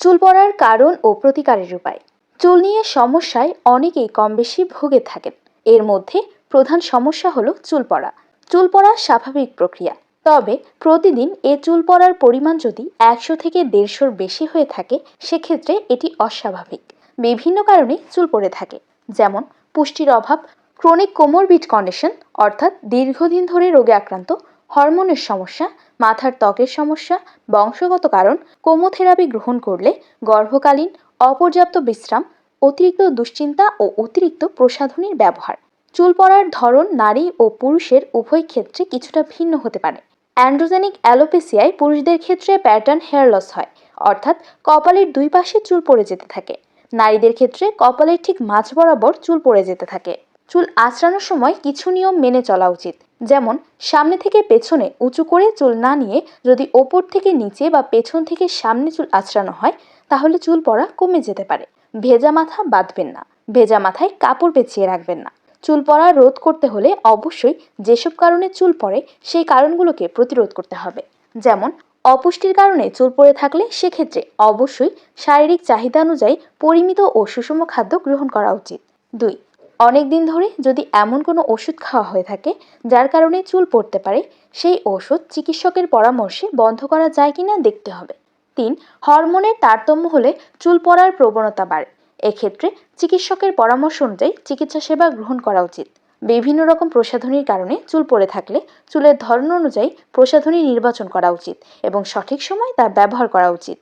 চুল পড়ার কারণ ও প্রতিকারের উপায়। চুল নিয়ে সমস্যায় অনেকেই কম বেশি ভুগে থাকেন। এর মধ্যে প্রধান সমস্যা হলো চুল পড়া। চুল পড়া স্বাভাবিক প্রক্রিয়া। তবে প্রতিদিন এ চুল পড়ার পরিমাণ যদি একশো থেকে দেড়শোর বেশি হয়ে থাকে, সেক্ষেত্রে এটি অস্বাভাবিক। বিভিন্ন কারণে চুল পড়ে থাকে। যেমন, পুষ্টির অভাব, ক্রনিক কোমরবিট কন্ডিশন, অর্থাৎ দীর্ঘদিন ধরে রোগে আক্রান্ত হরমোনের সমস্যা, মাথার ত্বকের সমস্যা, বংশগত কারণ, কোমোথেরাপি গ্রহণ করলে গর্ভকালীন, অপর্যাপ্ত বিশ্রাম, অতিরিক্ত দুশ্চিন্তা ও অতিরিক্ত প্রসাধনীর ব্যবহার। চুল পড়ার ধরন নারী ও পুরুষের উভয় ক্ষেত্রে কিছুটা ভিন্ন হতে পারে। অ্যান্ড্রোজেনিক অ্যালোপেসিয়ায় পুরুষদের ক্ষেত্রে প্যাটার্ন হেয়ার লস হয়, অর্থাৎ কপালের দুই পাশে চুল পড়ে যেতে থাকে। নারীদের ক্ষেত্রে কপালের ঠিক মাঝ বরাবর চুল পড়ে যেতে থাকে। চুল আঁচড়ানোর সময় কিছু নিয়ম মেনে চলা উচিত। যেমন, সামনে থেকে পেছনে উঁচু করে চুল না নিয়ে যদি ওপর থেকে নিচে বা পেছন থেকে সামনে চুল আঁচড়ানো হয়, তাহলে চুল পড়া কমে যেতে পারে। ভেজা মাথা বাঁধবেন না। ভেজা মাথায় কাপড় পেঁচিয়ে রাখবেন না। চুল পড়া রোধ করতে হলে অবশ্যই যেসব কারণে চুল পড়ে, সেই কারণগুলোকে প্রতিরোধ করতে হবে। যেমন, অপুষ্টির কারণে চুল পড়ে থাকলে সেক্ষেত্রে অবশ্যই শারীরিক চাহিদা অনুযায়ী পরিমিত ও সুষম খাদ্য গ্রহণ করা উচিত। দুই অনেক দিন ধরে যদি এমন কোনো ওষুধ খাওয়া হয়ে থাকে, যার কারণে চুল পড়তে পারে, সেই ওষুধ চিকিৎসকের পরামর্শে বন্ধ করা যায় কিনা দেখতে হবে। তিন, হরমোনের তারতম্য হলে চুল পড়ার প্রবণতা বাড়ে। এক্ষেত্রে চিকিৎসকের পরামর্শ অনুযায়ী চিকিৎসা সেবা গ্রহণ করা উচিত। বিভিন্ন রকম প্রসাধনীর কারণে চুল পড়ে থাকলে চুলের ধরন অনুযায়ী প্রসাধনী নির্বাচন করা উচিত এবং সঠিক সময় তার ব্যবহার করা উচিত।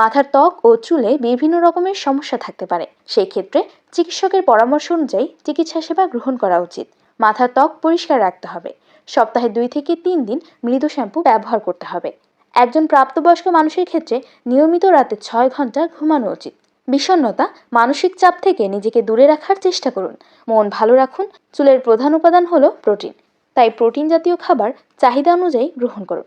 মাথার ত্বক ও চুলে বিভিন্ন রকমের সমস্যা থাকতে পারে। সেই ক্ষেত্রে চিকিৎসকের পরামর্শ অনুযায়ী চিকিৎসা সেবা গ্রহণ করা উচিত। মাথার ত্বক পরিষ্কার রাখতে হবে। সপ্তাহে দুই থেকে তিন দিন মৃদু শ্যাম্পু ব্যবহার করতে হবে। একজন প্রাপ্তবয়স্ক মানুষের ক্ষেত্রে নিয়মিত রাতে ছয় ঘণ্টা ঘুমানো উচিত। বিষণ্ণতা, মানসিক চাপ থেকে নিজেকে দূরে রাখার চেষ্টা করুন। মন ভালো রাখুন। চুলের প্রধান উপাদান হলো প্রোটিন। তাই প্রোটিন জাতীয় খাবার চাহিদা অনুযায়ী গ্রহণ করুন।